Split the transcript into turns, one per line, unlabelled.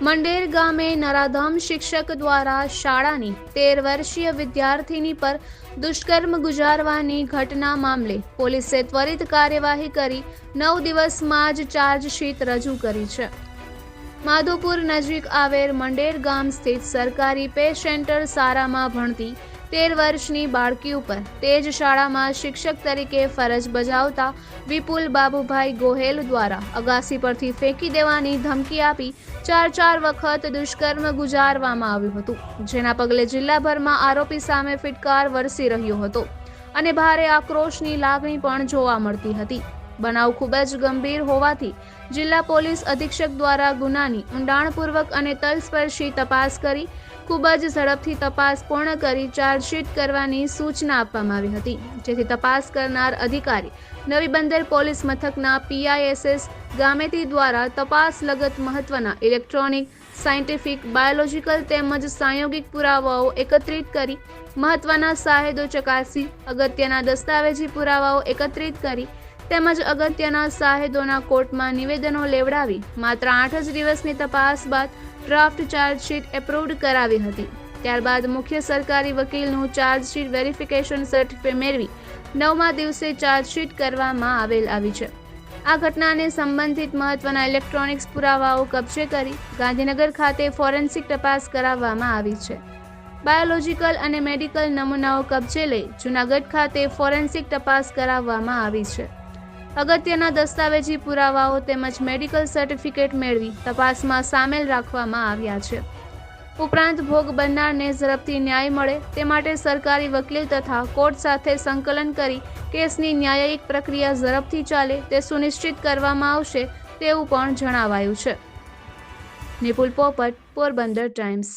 મંડેર ગામે નરાધામ શિક્ષક દ્વારા શાળાની તેર વર્ષીય વિદ્યાર્થીની પર દુષ્કર્મ ગુજારવાની ઘટના મામલે પોલીસે ત્વરિત કાર્યવાહી કરી નવ દિવસમાં જ ચાર્જશીટ રજૂ કરી છે. માધોપુર નજીક આવેલ મંડેર ગામ સ્થિત સરકારી પે સેન્ટર સારામાં ભણતી તેર વર્ષની બાળકી ઉપર તે જ શાળામાં શિક્ષક તરીકે ફરજ બજાવતા વિપુલ બાબુભાઈ ગોહેલ દ્વારા અગાસી પરથી ફેંકી દેવાની ધમકી આપી ચાર ચાર વખત દુષ્કર્મ ગુજારવામાં આવ્યું હતું, જેના પગલે જિલ્લાભરમાં આરોપી સામે ફિટકાર વરસી રહ્યો હતો અને ભારે આક્રોશની લાગણી પણ જોવા મળતી હતી. બનાવ ખૂબ જ ગંભીર હોવાથી જિલ્લા પોલીસ અધિક્ષક દ્વારા ગુનાની ઊંડાણપૂર્વક અને તલસ્પર્શી તપાસ કરી ખૂબ જ ઝડપથી તપાસ પૂર્ણ કરી ચાર્જશીટ કરવાની સૂચના આપવામાં આવી હતી. જેથી તપાસ કરનાર અધિકારી નવી બંદર પોલીસ મથકના પીઆઈએસએસ ગામેતી દ્વારા તપાસ લગત મહત્વના ઇલેક્ટ્રોનિક, સાયન્ટિફિક, બાયોલોજીકલ તેમજ સાયોગિક પુરાવાઓ એકત્રિત કરી મહત્વના સાહેદો ચકાસી, અગત્યના દસ્તાવેજી પુરાવાઓ એકત્રિત કરી તેમજ અગત્યના સાહેદોના કોર્ટમાં નિવેદનો લેવડાવી માત્ર આઠ જ દિવસની તપાસ બાદ ડ્રાફ્ટ ચાર્જશીટ એપ્રુવડ કરાવી હતી. ત્યારબાદ મુખ્ય સરકારી વકીલનું ચાર્જશીટ વેરિફિકેશન સર્ટિફિકેટ મેળવી નવમા દિવસે ચાર્જશીટ કરવામાં આવેલ આવી છે. આ ઘટનાને સંબંધિત મહત્વના ઇલેક્ટ્રોનિક્સ પુરાવાઓ કબજે કરી ગાંધીનગર ખાતે ફોરેન્સિક તપાસ કરાવવામાં આવી છે. બાયોલોજીકલ અને મેડિકલ નમૂનાઓ કબજે લઈ જૂનાગઢ ખાતે ફોરેન્સિક તપાસ કરાવવામાં આવી છે. અગત્યના દસ્તાવેજી પુરાવાઓ તેમજ મેડિકલ સર્ટિફિકેટ મેળવી તપાસમાં સામેલ રાખવામાં આવ્યા છે. ઉપરાંત ભોગ બનનારને ઝડપથી ન્યાય મળે તે માટે સરકારી વકીલ તથા કોર્ટ સાથે સંકલન કરી કેસની ન્યાયિક પ્રક્રિયા ઝડપથી ચાલે તે સુનિશ્ચિત કરવામાં આવશે તેવું પણ જણાવાયું છે. નિપુલ પોપટ, પોરબંદર ટાઈમ્સ.